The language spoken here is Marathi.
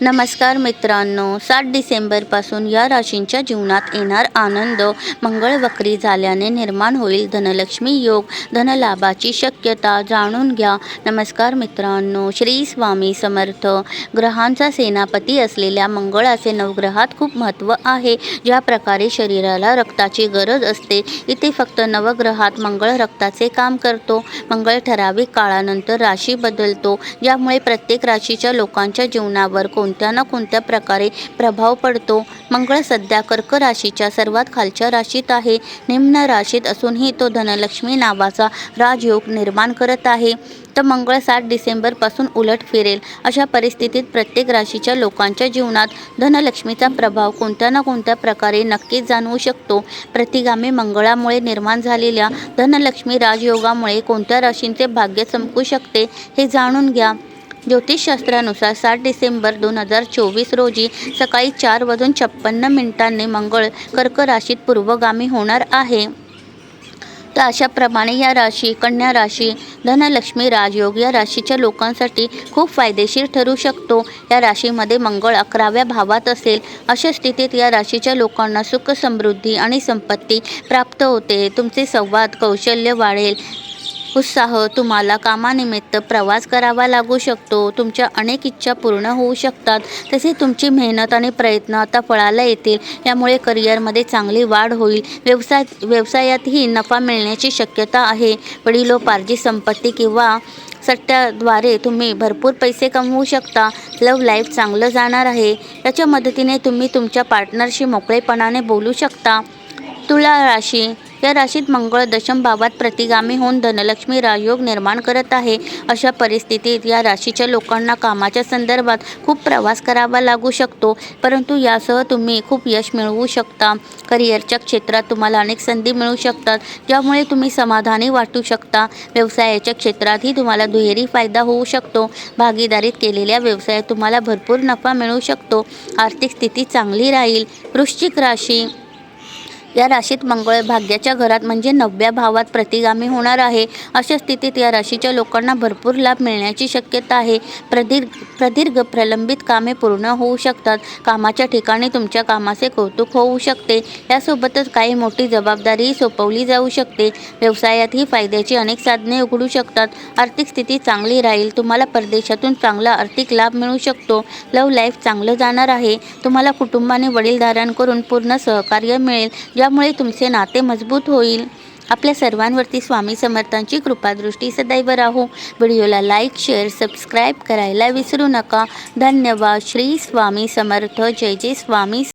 नमस्कार मित्रांनो सात डिसेंबरपासून या राशींच्या जीवनात येणार आनंद मंगळ वक्री झाल्याने निर्माण होईल. धनलक्ष्मी योग धनलाभाची शक्यता जाणून घ्या. नमस्कार मित्रांनो श्री स्वामी समर्थ. ग्रहांचा सेनापती असलेल्या मंगळाचे नवग्रहात खूप महत्त्व आहे. ज्या प्रकारे शरीराला रक्ताची गरज असते इथे फक्त नवग्रहात मंगळ रक्ताचे काम करतो. मंगळ ठराविक काळानंतर राशी बदलतो ज्यामुळे प्रत्येक राशीच्या लोकांच्या जीवनावर कोण कोणत्या ना कोणत्या प्रकारे प्रभाव पडतो. मंगळ सध्या कर्क राशीच्या सर्वात खालच्या राशीत आहे. निम्न राशीत असूनही तो धनलक्ष्मी नावाचा राजयोग निर्माण करत आहे. तर मंगळ सात डिसेंबरपासून उलट फिरेल. अशा परिस्थितीत प्रत्येक राशीच्या लोकांच्या जीवनात धनलक्ष्मीचा प्रभाव कोणत्या ना कोणत्या प्रकारे नक्कीच जाणवू शकतो. प्रतिगामी मंगळामुळे निर्माण झालेल्या धनलक्ष्मी राजयोगामुळे कोणत्या राशींचे भाग्य चमकू शकते हे जाणून घ्या. ज्योतिषशास्त्रानुसार सात डिसेंबर दोन हजार चोवीस रोजी सकाळी चार वाजून छप्पन्न मिनिटांनी मंगळ कर्क राशीत पूर्वगामी होणार आहे. तर अशाप्रमाणे या राशी कन्या राशी धनलक्ष्मी राजयोग या राशीच्या लोकांसाठी खूप फायदेशीर ठरू शकतो. या राशीमध्ये मंगळ अकराव्या भावात असेल अशा स्थितीत या राशीच्या लोकांना सुख समृद्धी आणि संपत्ती प्राप्त होते. तुमचे संवाद कौशल्य वाढेल. उत्साह तुम्हाला कामानिमित्त प्रवास करावा लागू शकतो. तुमच्या अनेक इच्छा पूर्ण होऊ शकतात. तसे तुमची मेहनत आणि प्रयत्न आता फळाला येतील. यामुळे करिअरमध्ये चांगली वाढ होईल. व्यवसाय व्यवसायातही नफा मिळण्याची शक्यता आहे. वडिलोपार्जित संपत्ती किंवा सट्ट्याद्वारे तुम्ही भरपूर पैसे कमवू शकता. लव लाईफ चांगलं जाणार आहे. याच्या मदतीने तुम्ही तुमच्या पार्टनरशी मोकळेपणाने बोलू शकता. तुळा राशी या राशीत मंगळ दशम भावात प्रतिगामी होऊन धनलक्ष्मी राजयोग निर्माण करत आहे. अशा परिस्थितीत या राशीच्या लोकांना कामाच्या संदर्भात खूप प्रवास करावा लागू शकतो. परंतु यासह तुम्ही खूप यश मिळवू शकता. करिअरच्या क्षेत्रात तुम्हाला अनेक संधी मिळू शकतात ज्यामुळे तुम्ही समाधानी वाटू शकता. व्यवसायाच्या क्षेत्रातही तुम्हाला दुहेरी फायदा होऊ शकतो. भागीदारीत केलेल्या व्यवसायात तुम्हाला भरपूर नफा मिळू शकतो. आर्थिक स्थिती चांगली राहील. वृश्चिक राशी या राशीत मंगळ भाग्याच्या घरात म्हणजे नवव्या भावात प्रतिगामी होणार आहे. अशा स्थितीत या राशीच्या लोकांना भरपूर लाभ मिळण्याची शक्यता आहे. प्रदीर्घ प्रदीर्घ प्रलंबित कामे पूर्ण होऊ शकतात. कामाच्या ठिकाणी तुमच्या कामाचे कौतुक होऊ शकते. यासोबतच काही मोठी जबाबदारीही सोपवली जाऊ शकते. व्यवसायातही फायद्याची अनेक साधने उघडू शकतात. आर्थिक स्थिती चांगली राहील तुम्हाला परदेशातून चांगला आर्थिक लाभ मिळू शकतो. लव्ह लाईफ चांगलं जाणार आहे. तुम्हाला कुटुंबाने वडीलधाऱ्यांकडून पूर्ण सहकार्य मिळेल. यामुळे तुमचे नाते मजबूत होईल. आपल्या सर्वांवरती स्वामी समर्थांची कृपादृष्टी सदैव राहो. व्हिडिओला लाईक शेअर सबस्क्राईब करायला विसरू नका. धन्यवाद. श्री स्वामी समर्थ. जय जय स्वामी